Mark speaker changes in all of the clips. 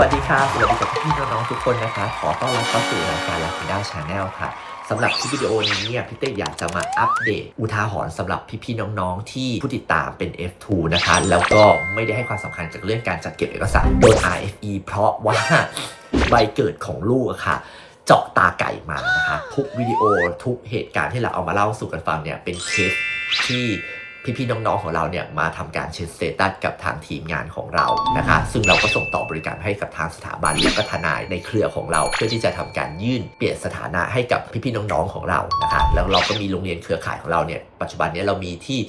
Speaker 1: วัสดีค่ะสวัสดีกับพี่น้องๆทุกคนนะคะ ขอต้อนรับเข้าสู่รายการ Lucky d a Channel ค่ะสำหรับคลิปวิดีโอนี้เนี่ยพี่เต้อยากจะมาอัปเดต อุทาหรณ์สำหรับพี่ๆน้องๆ ที่ผู้ติดตามเป็น F2 นะคะ แล้วก็ไม่ได้ให้ความสำคัญกับเรื่องการจัดเก็บเอกสารโดน RFE เพราะว่าใบเกิดของลูกอะค่ะเจาะตาไก่มานะคะ ทุกวิดีโอทุกเหตุการณ์ที่เราเอามาเล่าสู่กันฟังเนี่ยเป็นเคสที่ พี่ๆน้องๆของเราเนี่ยมาทำการเช็คสเตตัสกับทางทีมงานของเรานะคะ ซึ่งเราก็ส่งต่อบริการให้กับทางสถาบันและก็ทนายในเครือของเรา เพื่อที่จะทำการยื่นเปลี่ยนสถานะให้กับพี่ๆน้องๆของเรานะคะ แล้วเราก็มีโรงเรียนเครือข่ายของเราเนี่ยปัจจุบันเนี้เรามีที่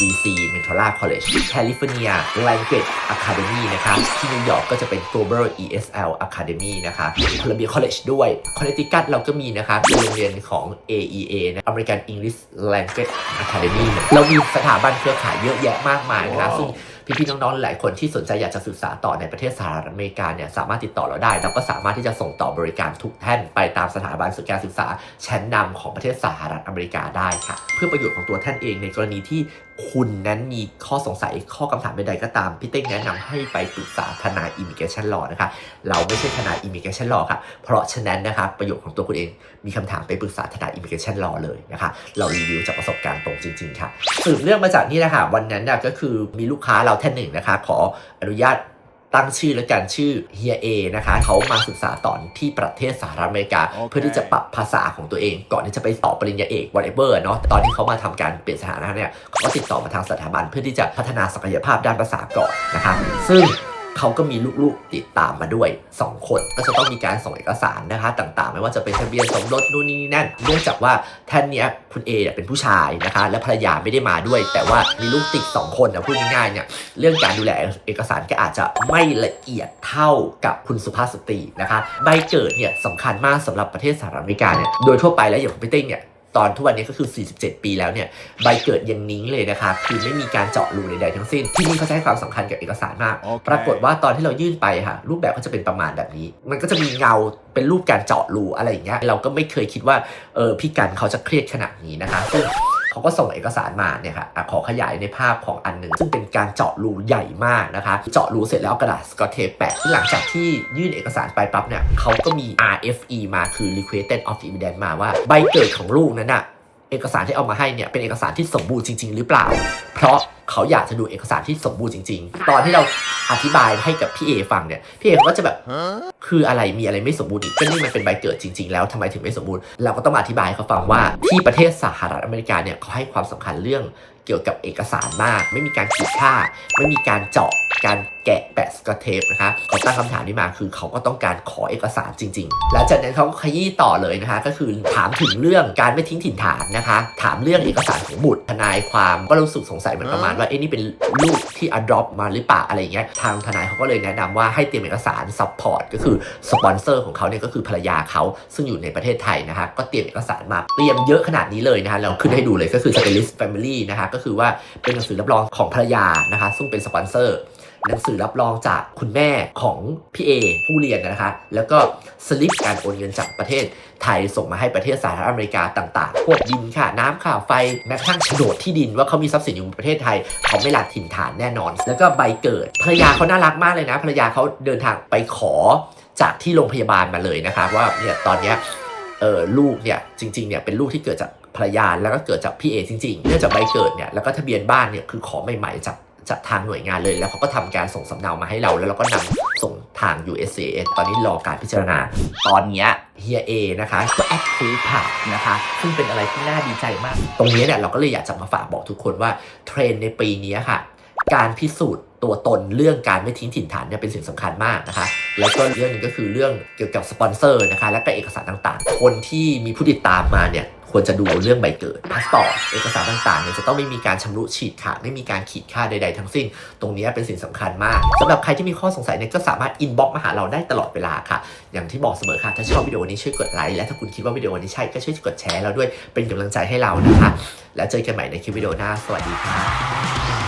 Speaker 1: DC Mentora College California Language Academy นะคะที่นิวยอร์กก็จะเป็น Global ESL Academy นะคะ Columbia College ด้วย Connecticut เราก็มีนะคะเป็นโรงเรียนของ AEA นะ American English Language Academy เนี่ยเรามีสถาบันเครือข่ายเยอะแยะมากมายนะคะซึ่ง พี่ๆน้องๆหลายคนที่สนใจอยากจะศึกษาต่อในประเทศสหรัฐอเมริกาเนี่ยสามารถติดต่อเราได้เราก็สามารถที่จะส่งต่อบริการทุกแท่นไปตามสถาบันศึการศึกษาชั้นนำของประเทศสหรัฐอเมริกาได้ค่ะ เพื่อประโยชน์ของตัวท่านเองในกรณีที่ คุณนั้นมีข้อสงสัยข้อคำถามใดๆก็ตาม พี่เต้งแนะนำให้ไปปรึกษาทนายอิมิเกชันลอนะคะ เราไม่ใช่ทนายอิมิเกชันลอค่ะ เพราะฉะนั้นนะคะประโยชน์ของตัวคุณเองมีคำถามไปปรึกษาทนายอิมิเกชันลอเลยนะคะ เรารีวิวจากประสบการณ์ตรงจริง ๆ ค่ะสืบเรื่องมาจากนี่นะคะวันนั้นน่ะก็คือมีลูกค้าเราท่านหนึ่งนะคะ ขออนุญาต ตั้งชื่อและกันชื่อเฮียเอนะคะ เขามาศึกษาต่อที่ประเทศสหรัฐอเมริกา
Speaker 2: โอเค
Speaker 1: เพื่อที่จะปรับภาษาของตัวเอง ก่อนที่จะไปต่อปริญญาเอก whatever เนาะแต่ตอนที่เขามาทำการเปลี่ยนสถานะเนี่ยเขาก็ติดต่อมาทางสถาบันเพื่อที่จะพัฒนาศักยภาพด้านภาษาก่อนนะคะซึ่ง เขาก็มีลูกๆติดตามมาด้วย 2 คน ก็จะต้องมีการส่งเอกสารนะคะต่างๆ ไม่ว่าจะเป็นทะเบียนสมรสนู่นนี่นั่น เนื่องจากว่าท่านเนี้ยคุณเอเป็นผู้ชายนะคะ และภรรยาไม่ได้มาด้วย แต่ว่ามีลูกติด 2 คนนะพูดง่ายๆเนี่ยเรื่องการดูแลเอกสารก็อาจจะไม่ละเอียดเท่ากับคุณสุภาพสตรีนะคะ ใบเกิดเนี่ยสำคัญมากสำหรับประเทศสหรัฐอเมริกาเนี่ยโดยทั่วไปแล้วอย่างของพี่เต้งเนี่ย ตอนทุกวันนี้ก็คือ 47 ปีแล้วเนี่ยใบเกิดยังนิ้งเลยนะคะคือไม่มีการเจาะรูใดๆทั้งสิ้น ที่นี่เขาจะให้ความสำคัญกับเอกสารมาก
Speaker 2: โอเค
Speaker 1: ปรากฏว่าตอนที่เรายื่นไปค่ะรูปแบบก็จะเป็นประมาณแบบนี้ มันก็จะมีเงาเป็นรูปการเจาะรูอะไรอย่างเงี้ยเราก็ไม่เคยคิดว่าเออพี่กันเขาจะเครียดขนาดนี้นะคะซึ่ง เขาก็ส่งเอกสารมาเนี่ยค่ะขอขยายในภาพของอันหนึ่งซึ่งเป็นการเจาะรูใหญ่มากนะคะ เจาะรูเสร็จแล้วกระดาษสกอตเทปแปะหลังจากที่ยื่นเอกสารไปปั๊บเนี่ยเขาก็มี RFE มาคือ Requested of Evidence มาว่าใบเกิดของลูกนั้นอะเอกสารที่เอามาให้เนี่ยเป็นเอกสารที่สมบูรณ์จริง ๆ หรือเปล่า เพราะเขาอยากจะดูเอกสารที่สมบูรณ์จริง ๆ ตอนที่เราอธิบายให้กับพี่เอฟังเนี่ย พี่เอเขาก็จะแบบ คืออะไรมีอะไรไม่สมบูรณ์อีกก็นี่มันเป็นใบเกิดจริง ๆ แล้วทำไมถึงไม่สมบูรณ์ เราก็ต้องมาอธิบายให้เขาฟังว่าที่ประเทศสหรัฐอเมริกาเนี่ยเขาให้ความสำคัญเรื่องเกี่ยวกับเอกสารมาก ไม่มีการขีดค่า ไม่มีการเจาะการแกะแปะสกอตเทปนะคะเขาตั้งคำถามนี้มาคือเขาก็ต้องการขอเอกสารจริงๆแล้วจากนั้นเขาก็ขยี้ต่อเลยนะคะ ก็คือถามถึงเรื่องการไม่ทิ้งถิ่นฐานนะคะ ถามเรื่องเอกสารของบุตรทนายความก็รู้สึกสงสัยเหมือนประมาณว่าเอ๊ะนี่เป็นลูกที่อดรอปมาหรือเปล่าอะไรอย่างเงี้ยทางทนายเขาก็เลยแนะนำว่าให้เตรียมเอกสารซัพพอร์ตก็คือสปอนเซอร์ของเขาเนี่ยก็คือภรรยาเขาซึ่งอยู่ในประเทศไทยนะฮะก็เตรียมเอกสารมาเตรียมเยอะขนาดนี้เลยนะฮะเราขึ้นให้ดูเลยก็คือ s t a l i s t Family นะคะก็คือว่าเป็นหนังสือรับรองของภรรยานะคะซึ่งเป็นสปอนเซอร์ หนังสือรับรองจากคุณแม่ของพี่เอผู้เรียนนะคะ แล้วก็สลิปการโอนเงินจากประเทศไทยส่งมาให้ประเทศสหรัฐอเมริกาต่างๆ พวกดินค่ะ น้ำข่าวไฟ แม้กระทั่งโฉนดที่ดินว่าเขามีทรัพย์สินอยู่ในประเทศไทย เขาไม่หลักถิ่นฐานแน่นอน แล้วก็ใบเกิด ภรรยาเขาน่ารักมากเลยนะ ภรรยาเขาเดินทางไปขอจากที่โรงพยาบาลมาเลยนะคะ ว่าเนี่ยตอนเนี้ยเออลูกเนี่ยจริงๆเนี่ยเป็นลูกที่เกิดจากภรรยาแล้วก็เกิดจากพี่เอจริงๆ เนื่องจากใบเกิดเนี่ยแล้วก็ทะเบียนบ้านเนี่ยคือขอใหม่ๆจาก จากทางหน่วยงานเลย แล้วเขาก็ทำการส่งสำเนามาให้เรา แล้วเราก็นำส่งทาง USAS ตอนนี้รอการพิจารณา ตอนเนี้เฮียเอนะคะก็แอดพูผ่านนะคะ ซึ่งเป็นอะไรที่น่าดีใจมาก ตรงนี้เนี่ยเราก็เลยอยากจะมาฝากบอกทุกคนว่าเทรนในปีนี้ค่ะ การพิสูจน์ ตัวตนเรื่องการไม่ทิ้งถิ่นฐานเนี่ยเป็นสิ่งสำคัญมากนะคะ แล้วก็เรื่องหนึงก็คือเรื่องเกี่ยวกับสปอนเซอร์นะคะและก็เอกสารต่างๆ คนที่มีผู้ติดตามมาเนี่ยควรจะดูเรื่องใบเกิดพาสปอร์ตเอกสารต่างๆเนี่ยจะต้องไม่มีการชำรุฉีดขาดไม่มีการขีดค่าใดๆทั้งสิ้น ตรงนี้เป็นสิ่งสำคัญมากสำหรับใครที่มีข้อสงสัยเนี่ยก็สามารถอินบ็อกมาหาเราได้ตลอดเวลาค่ะ อย่างที่บอกเสมอค่ะ ถ้าชอบวิดีโอนี้ช่วยกดไลค์และถ้าคุณคิดว่าวิดีโอนี้ใช่ก็ช่วยกดแชร์เราด้วยเป็นกำลังใจให้เรานะคะ แล้วเจอกันใหม่ในคลิปวิดีโอหน้าสวัสดีค่ะ